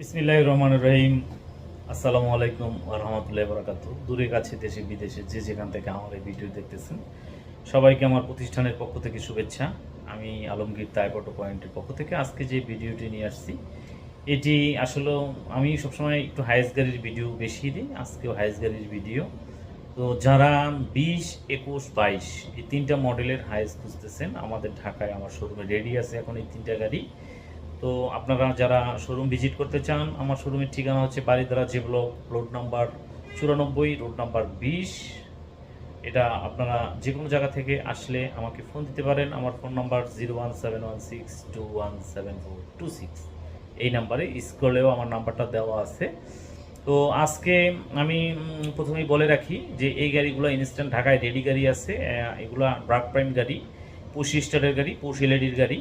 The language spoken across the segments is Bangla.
বিসমিল্লাহ রহমান রহিম। আসসালামু আলাইকুম রহমতুল্লাহ বরাকাত দূরে, কাছে, দেশে, বিদেশে যে যেখান থেকে আমার এই ভিডিও দেখতেছেন, সবাইকে আমার প্রতিষ্ঠানের পক্ষ থেকে শুভেচ্ছা। আমি আলমগীর তাই অটো পয়েন্টের পক্ষ থেকে আজকে যে ভিডিওটি নিয়ে আসছি, এটি আসলে আমি সবসময় একটু হাইস গাড়ির ভিডিও বেশি দিই, আজকেও হাইস গাড়ির ভিডিও। তো যারা বিশ, একুশ, বাইশ এই তিনটা মডেলের হাইস খুঁজতেছেন, আমাদের ঢাকায় আমার শোরুমে রেডি আছে এখন এই তিনটা গাড়ি। তো আপনারা যারা শোরুম ভিজিট করতে চান, আমার শোরুমের ঠিকানা হচ্ছে বারিদারা যে ব্লক রোড নাম্বার চুরানব্বই রোড নাম্বার বিশ। এটা আপনারা যে কোনো জায়গা থেকে আসলে আমাকে ফোন দিতে পারেন। আমার phone number zero one seven one six two one seven four two six এই নাম্বারে স্ক্রলেও আমার নাম্বারটা দেওয়া আছে। তো আজকে আমি প্রথমেই বলে রাখি যে এই গাড়িগুলো ইনস্ট্যান্ট ঢাকায় রেডি গাড়ি আছে। এগুলা ব্রাক প্রাইম গাড়ি পুশ স্টারের গাড়ি পুশ লেডির গাড়ি।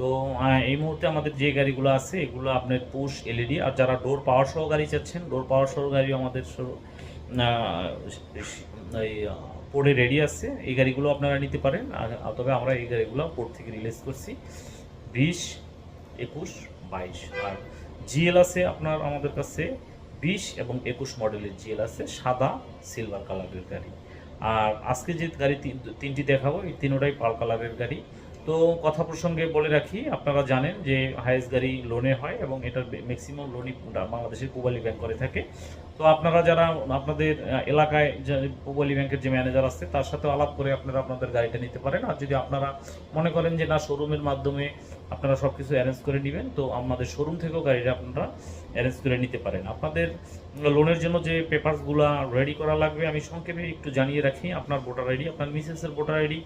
তো এই মুহূর্তে আমাদের যে গাড়িগুলো আছে, এগুলো আপনার পুশ এলইডি আর যারা ডোর পাওয়ার সহ গাড়ি চাচ্ছেন ডোর পাওয়ার সহ গাড়িও আমাদের পোর্টে রেডি আছে। এই গাড়িগুলো আপনারা নিতে পারেন। আর তবে আমরা এই গাড়িগুলো পোর্ট থেকে রিলিজ করছি। বিশ, একুশ, বাইশ। আর জিএল আছে আপনার আমাদের কাছে বিশ এবং একুশ মডেলের জিএল আছে, সাদা সিলভার কালারের গাড়ি। আর আজকে যে গাড়ি তিন- তিনটি দেখাবো, এই তিনোটাই পাল কালারের গাড়ি। তো কথা প্রসঙ্গে বলে রাখি, আপনারা জানেন যে হাইস গাড়ি লোনে হয় এবং এটার ম্যাক্সিমাম লোনই বাংলাদেশের পুবালি ব্যাংক করে থাকে। তো আপনারা যারা আপনাদের এলাকায় পুবালি ব্যাংকের যে ম্যানেজার আছে, তার সাথে আলাপ করে আপনারা আপনাদের গাড়িটা নিতে পারেন। আর যদি আপনারা মনে করেন যে না শোরুমের মাধ্যমে আপনারা সব কিছু অ্যারেঞ্জ করে নেবেন, তো আমাদের শোরুম থেকেও গাড়িটা আপনারা অ্যারেঞ্জ করে নিতে পারেন। আপনাদের লোনের জন্য যে পেপারসগুলো রেডি করা লাগবে, আমি সংক্ষেপে একটু জানিয়ে রাখি। আপনার ভোটার আইডি আপনার মিসেসের ভোটার আইডি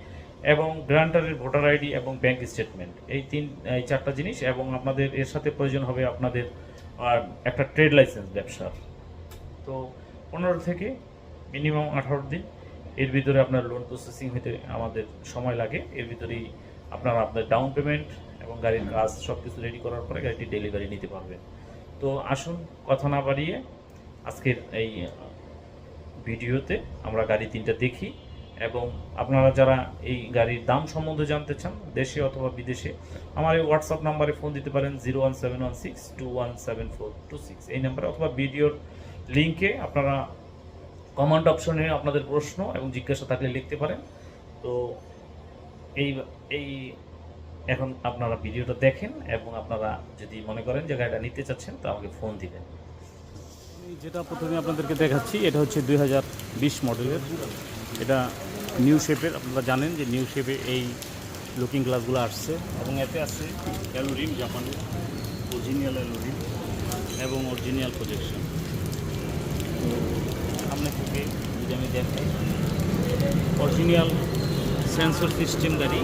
এবং গ্রান্টারের ভোটার আইডি এবং ব্যাংক স্টেটমেন্ট। এই তিন, এই চারটা জিনিস এবং আপনাদের এর সাথে প্রয়োজন হবে আপনাদের একটা ট্রেড লাইসেন্স ব্যবসার। তো পনেরো থেকে মিনিমাম আঠারো দিন এর ভিতরে আপনার লোন প্রসেসিং হতে আমাদের সময় লাগে। এর ভিতরেই আপনারা আপনার ডাউন পেমেন্ট এবং গাড়ির কাজ সব কিছু রেডি করার পরে গাড়িটি ডেলিভারি নিতে পারবেন। তো আসুন, কথা না বাড়িয়ে আজকের এই ভিডিওতে আমরা গাড়ি তিনটা দেখি। এবং আপনারা যারা এই গাড়ির দাম সম্বন্ধে জানতে চান, দেশে অথবা বিদেশে, আমার এই হোয়াটসঅ্যাপ নাম্বারে ফোন দিতে পারেন zero one seven one six two one seven four two six এই নাম্বারে অথবা ভিডিওর লিঙ্কে আপনারা কমেন্ট অপশনে আপনাদের প্রশ্ন এবং জিজ্ঞাসা থাকলে লিখতে পারেন। তো এই এই এখন আপনারা ভিডিওটা দেখেন এবং আপনারা যদি মনে করেন যে গাড়িটা নিতে চাচ্ছেন, তো আমাকে ফোন দিবেন। যেটা প্রথমে আপনাদেরকে দেখাচ্ছি, এটা হচ্ছে দুই হাজার বিশ মডেলের এটা নিউ শেপের আপনারা জানেন যে নিউ শেপে এই লুকিং গ্লাসগুলো আসছে। এবং এতে আছে অ্যালুরিম জাপানের অরিজিনাল অ্যালুরিম এবং অরিজিনাল প্রজেকশন সামনে থেকে যদি আমি দেখাই অরিজিনাল সেন্সর সিস্টেম গাড়ি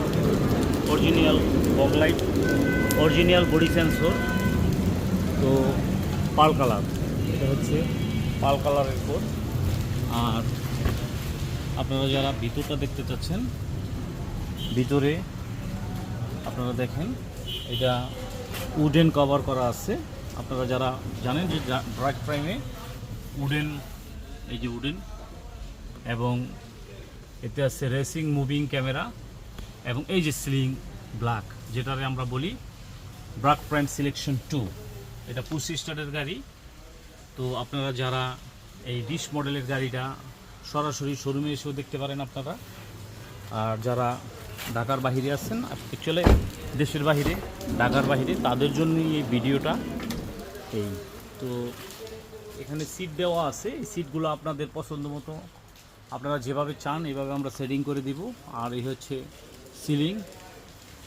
original backlight original body sensor তো পাল কালার এটা হচ্ছে পাল কালারের কোড আর আপনারা যারা ভিতরটা দেখতে চাচ্ছেন, ভিতরে আপনারা দেখেন, এটা উডেন কভার করা আছে। আপনারা যারা জানেন যে ব্রাক প্রাইমে উডেন, এই যে উডেন, এবং এতে আছে রেসিং মুভিং ক্যামেরা এবং এই যে সিলিং ব্ল্যাক, যেটারে আমরা বলি ব্রাক প্রাইম সিলেকশন টু। এটা পুশ স্টারের গাড়ি। তো আপনারা যারা এই ডিশ মডেলের গাড়িটা সরাসরি শোরুমে এসেও দেখতে পারেন আপনারা। আর যারা ঢাকার বাহিরে আছেন অ্যাকচুয়ালি দেশের বাহিরে ঢাকার বাহিরে তাদের জন্যই এই ভিডিওটা এই। তো এখানে সিট দেওয়া আছে। এই সিটগুলো আপনাদের পছন্দ মতো আপনারা যেভাবে চান, এভাবে আমরা সেটিং করে দিব। আর এই হচ্ছে ceiling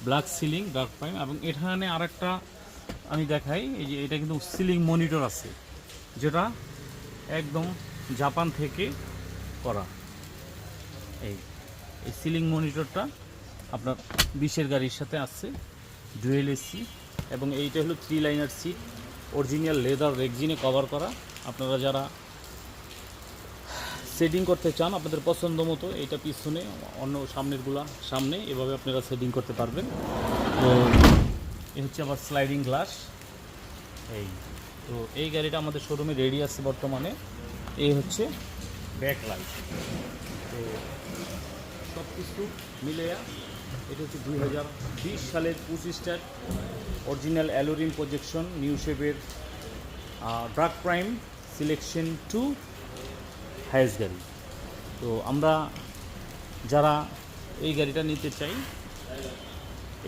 black ceiling dark prime এবং এখানে আরেকটা আমি দেখাই, এই যে এটা কিন্তু সিলিং মনিটর আছে, যেটা একদম জাপান থেকে করা। এই এই সিলিং মনিটরটা আপনার বিশের গাড়ির সাথে আছে ডুয়েল এসি এবং এইটা হলো three liner seat original leather রেগজিনে cover করা। আপনারা যারা সেটিং করতে চান, আপনাদের পছন্দ মতো এটা পিছনে, অন্য সামনেরগুলা সামনে, এভাবে আপনারা সেটিং করতে পারবেন। তো এ হচ্ছে আবার স্লাইডিং গ্লাস এই, তো এই গাড়িটা আমাদের শোরুমে রেডি আছে বর্তমানে। এই হচ্ছে ব্যাক লাইট। তো সব কিছু মিলে এটা হচ্ছে দুই হাজার বিশ সালের পঁচিশটার অরিজিনাল অ্যালোরিন প্রজেকশন, নিউ শেপের drag prime, selection two highest গাড়ি তো আমরা যারা এই গাড়িটা নিতে চাই,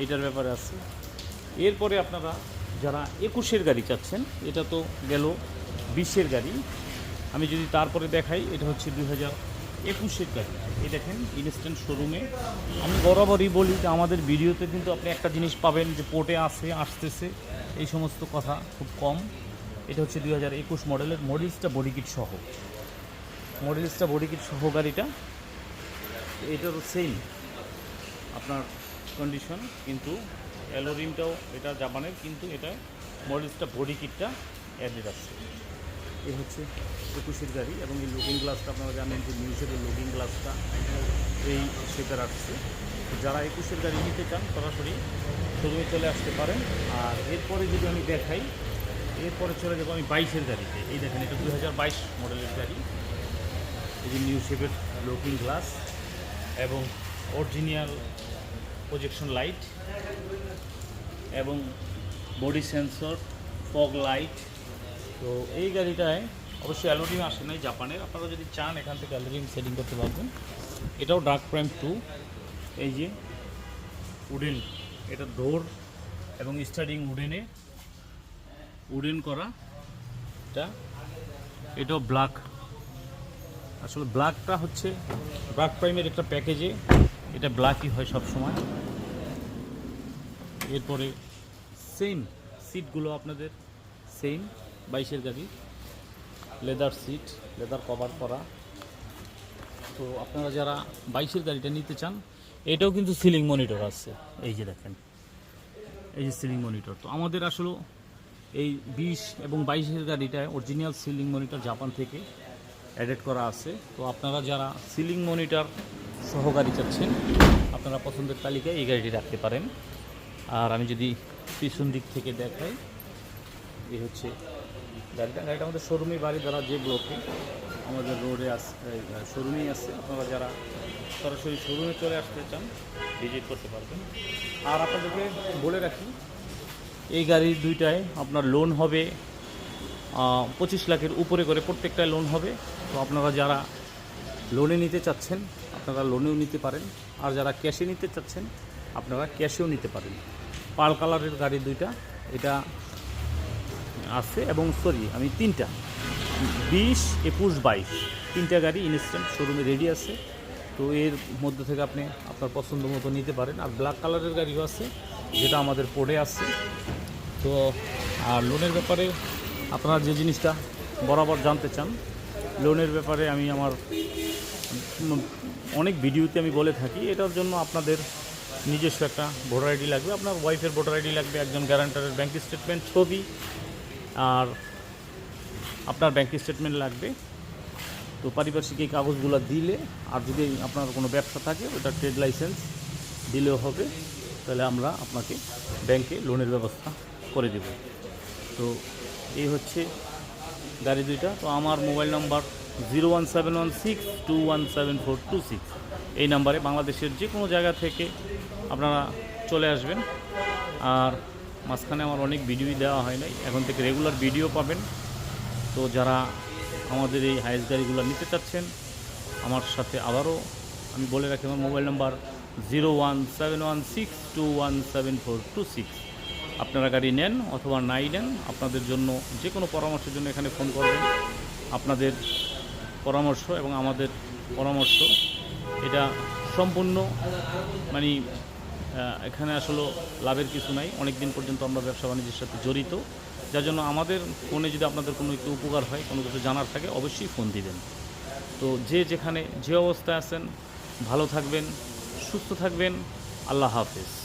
এইটার ব্যাপারে আছে। এরপরে আপনারা যারা একুশের গাড়ি চাচ্ছেন, এটা তো গেল বিশের গাড়ি। আমি যদি তারপরে দেখাই, এটা হচ্ছে দুই হাজার একুশের গাড়ি। এই দেখেন ইনস্ট্যান্ট শোরুমে আমি বরাবরই বলি যে আমাদের ভিডিওতে কিন্তু আপনি একটা জিনিস পাবেন যে পোর্টে আসে আসতেছে। এই সমস্ত কথা খুব কম। এটা হচ্ছে দুই হাজার একুশ মডেলের মডেলসটা বডি কিট সহ। মডেলসটা বডি কিট সহ গাড়িটা। এটারও সেম আপনার কন্ডিশন কিন্তু অ্যালোরিমটাও এটা জাপানের, কিন্তু এটা মডেলসটা বডি কিটটা আছে। এই হচ্ছে একুশের গাড়ি এবং এই লুকিং গ্লাসটা আপনারা জানেন যে নিউজের লুকিং গ্লাসটা এই শেপে রাখছে যারা একুশের গাড়ি নিতে চান, সরাসরি শোরুমে চলে আসতে পারেন। আর এরপরে যদি আমি দেখাই, এরপরে চলে যাব আমি বাইশের গাড়িতে। এই দেখেন, এটা দু হাজার বাইশ মডেলের গাড়ি। এই যে নিউ শেপের লুকিং গ্লাস এবং অরিজিনাল প্রজেকশন লাইট এবং বডি সেন্সর ফগ লাইট তো এই গাড়িটায় অবশ্যই অ্যালোডিম আসে নাই জাপানের। আপনারা যদি চান এখান থেকে অ্যালোডিম সেটিং করতে পারবেন। এটাও ডার্ক প্রাইম টু এই যে উডেন এটা ডোর এবং স্টার্টিং উডেনে উডেন করা। এটা, এটাও ব্ল্যাক আসলে ব্ল্যাকটা হচ্ছে ব্ল্যাক প্রাইমের একটা প্যাকেজে এটা ব্ল্যাকই হয় সব সময় এরপরে সেম সিটগুলো আপনাদের সেম বাইশের গাড়ি লেদার সিট লেদার কভার করা। তো আপনারা যারা বাইশের গাড়িটা নিতে চান, এটাও কিন্তু সিলিং মনিটর আছে। এই যে দেখেন, এই যে সিলিং মনিটর তো আমাদের আসলে এই বিশ এবং বাইশের গাড়িটায় অরিজিনাল সিলিং মনিটর জাপান থেকে অ্যাডেড করা আছে। তো আপনারা যারা সিলিং মনিটর সহ গাড়ি চাচ্ছেন, আপনারা পছন্দের তালিকায় এই গাড়িটি রাখতে পারেন। আর আমি যদি পিছন দিক থেকে দেখাই, এই হচ্ছে গাড়িটা গাড়িটা আমাদের শোরুমে বাড়ি দ্বারা যে ব্লকে আমাদের রোডে আস শোরুমেই আছে, আপনারা যারা সরাসরি শোরুমে চলে আসতে চান, ভিজিট করতে পারবেন। আর আপনাদেরকে বলে রাখি, এই গাড়ির দুইটায় আপনার লোন হবে পঁচিশ লাখের উপরে করে প্রত্যেকটায় লোন হবে। তো আপনারা যারা লোনে নিতে চাচ্ছেন, আপনারা লোনেও নিতে পারেন। আর যারা ক্যাশে নিতে চাচ্ছেন, আপনারা ক্যাশেও নিতে পারেন। পাল কালারের গাড়ি দুইটা, এটা আছে এবং সরি, আমি তিনটা। বিশ, একুশ, বাইশ। তিনটা গাড়ি ইনস্ট্যান্ট শোরুমে রেডি আছে। তো এর মধ্যে থেকে আপনি আপনার পছন্দ মতো নিতে পারেন। আর ব্ল্যাক কালারের গাড়িও আছে, যেটা আমাদের পড়ে আছে। তো, আর লোনের ব্যাপারে আপনারা যে জিনিসটা বরাবর জানতে চান লোনের ব্যাপারে আমি আমার অনেক ভিডিওতে আমি বলে থাকি, এটার জন্য আপনাদের নিজস্ব একটা ভোটার আইডি লাগবে। আপনার ওয়াইফের ভোটার আইডি লাগবে, একজন গ্যারান্টারের ব্যাঙ্ক স্টেটমেন্ট ছবি আপনার ব্যাঙ্ক স্টেটমেন্ট লাগবে। তো পারিপার্শ্বিক এই কাগজগুলো দিলে, আর যদি আপনার কোনো ব্যবসা থাকে, ওটা ট্রেড লাইসেন্স দিলেও হবে, তাহলে আমরা আপনাকে ব্যাংকে লোনের ব্যবস্থা করে দেব। তো এই হচ্ছে গাড়ি দুইটা। তো আমার mobile number zero one seven one six two one seven four two six এই নাম্বারে বাংলাদেশের যে কোনো জায়গা থেকে আপনারা চলে আসবেন। আর মাঝখানে আমার অনেক ভিডিওই দেওয়া হয় নাই। এখন থেকে রেগুলার ভিডিও পাবেন। তো যারা আমাদের এই হাইস গাড়িগুলো নিতে চাচ্ছেন, আমার সাথে আবারও আমি বলে রাখি, আমার mobile number zero one seven one six two one seven four two six আপনারা গাড়ি নেন অথবা নাই নেন, আপনাদের জন্য যে কোনো পরামর্শের জন্য এখানে ফোন করবেন। আপনাদের পরামর্শ এবং আমাদের পরামর্শ, এটা সম্পূর্ণ মানে এখানে আসলে লাভের কিছু নাই। অনেক দিন পর্যন্ত আমরা ব্যবসা বাণিজ্যের সাথে জড়িত। যার জন্য আমাদের ফোনে যদি আপনাদের কোনো একটু উপকার হয়, কোনো কিছু জানার থাকে, অবশ্যই ফোন দিবেন। তো যে যেখানে যে অবস্থায় আছেন, ভালো থাকবেন, সুস্থ থাকবেন। আল্লাহ হাফেজ।